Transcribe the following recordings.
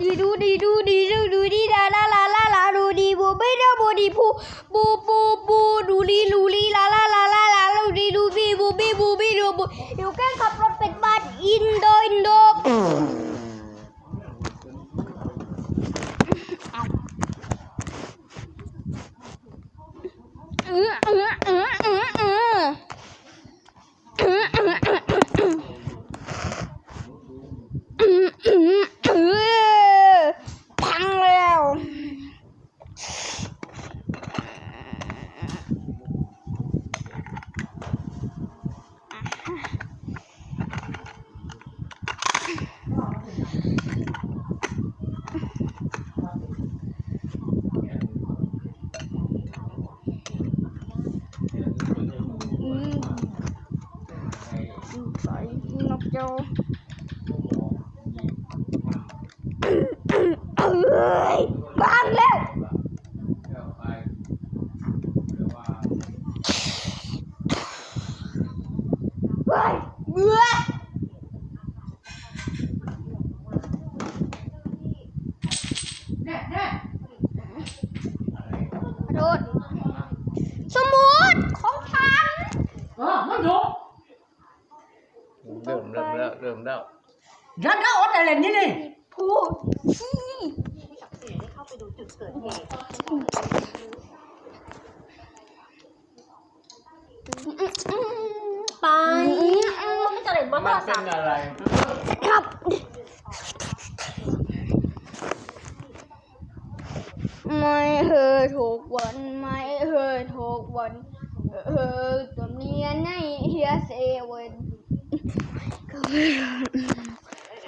ดีดูดีดูดีดูดูดีลาลาลาลาลาดูดีบูไม่ได้บูดีพูบูบูบูดูลีลูลีลาลาลาลาลาดูดีดูบีบูบีบูบีดูบูอยู่แกล้งขับรถเป็นบ้านอินโดอินโดเออเออเออเออเออเออเออเออ Phải! มแล้วเริ่มแล้วยันเอาอดอะไรนี่นี่พูดขี้ได้เข้าไปดูจุดเกิดเหตุไปไม่จะเล่นบอลมันเป็นอะไรครับไม่เคยถูกวันไม่เคยถูกวันเออตัวเนี้ยในเฮียเซเว่นก็ไม่รู้ เห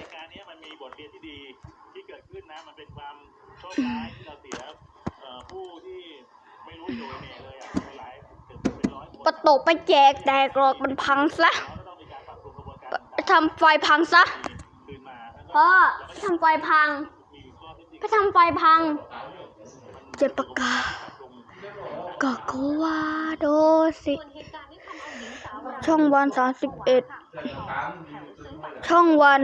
ตุการณ์นี้มันมีบทเรียนที่ดีที่เกิดขึ้นนะ มันเป็นความโชคร้ายที่เราเสียผู้ที่ไม่รู้โดยเนี่ยเลยอะเป็นหลายเป็นร้อยคนประตกไปแจกแตกหลอกมันพังซะทำไฟพังซะพ่อทำไฟพังมีข้อเท็จจริงไปทำไฟพัง เจ็บปากกาก็กว่าโดสิ ช่องวันสามสิบเอ็ดช่องวัน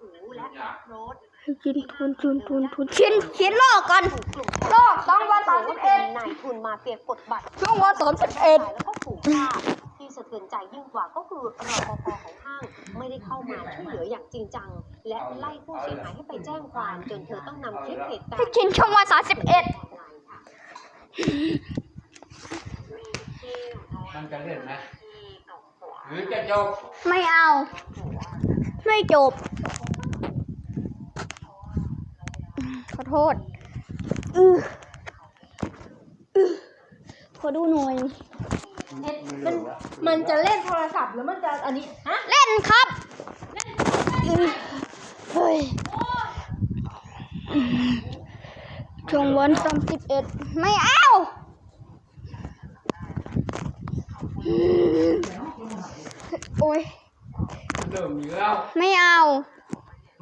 หูและขับรถให้กินทุนทุนทุนทุนเขียนเขียนลอกกันถูกกลุ่มลอกช่องวันสามสิบเอ็ดนายทุนมาเปียกกดบัตรช่องวันสามสิบเอ็ดแล้วก็ถูกฆ่าที่สะเทือนใจยิ่งกว่าก็คือรปภของห้างไม่ได้เข้ามาช่วยเหลืออย่างจริงจัง และไล่ผู้เสียหายให้ไปแจ้งความจนเธอต้องนำคลิปเหตุการให้ณ์กินช่องวันสามสิบเอ็ดมันจะเล่นไหม หรือจะจบไม่เอา ไม่จบ ขอโทษอืออื้อขอดูหน่อยมันมันจะเล่นโทรศัพท์หรือมันจะอันนี้ ฮะ เล่นครับอือเฮ้ยช่วงวันสามสิบเอ็ดไม่เอาอืม โอ้ยเริ่มอยู่แล้วไม่เอา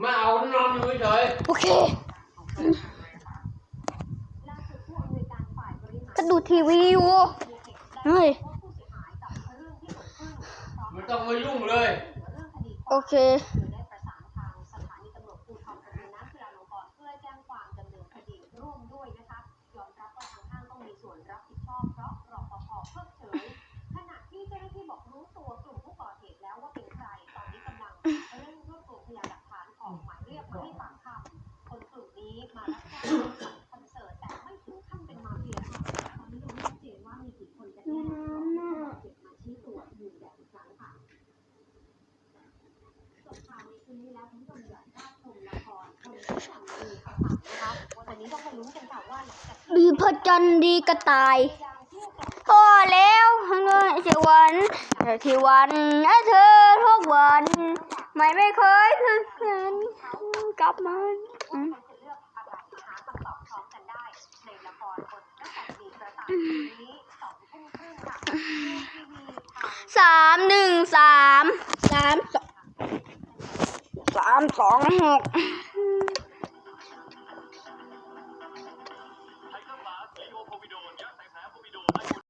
มาเอานอนอยู่เฉยโอเค ก็ดูทีวีอยู่เฮ้ยไม่ต้องมายุ่งเลย โอเค มารับจ้างจัดคอนเสิร์ตแต่ไม่ถึงขั้นเป็นมาเฟียค่ะตอนนี้ยังไม่ชัดเจนว่ามีกี่คนกันแน่เก็บมาชี้ตัวอยู่แบบอีกครั้งค่ะจบข่าวในคืนนี้แล้วคุณผู้ชมอยาพลาดชมละครคนที่สั่งมีกระสับนะคะวันนี้ต้องมาลุ้นกันค่ะว่าหลังจากดีพจันทร์ดีกระต่ายพอแล้วทั้งเลยที่วันที่วันนะเธอทุกวัน ไม่ไม่เคยคืนกลับมา สามหนึ่งสามสามสองสามสองหก